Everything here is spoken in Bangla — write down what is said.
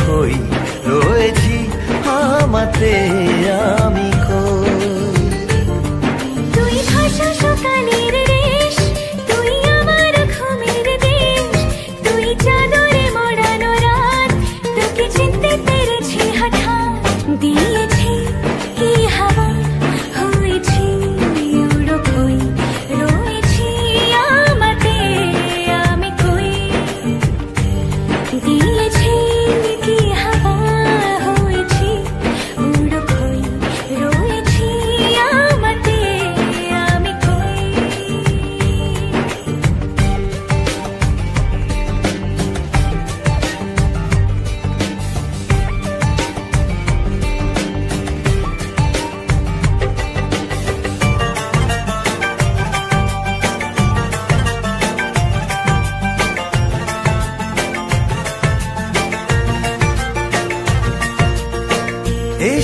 খই রয়েছি আমাতে।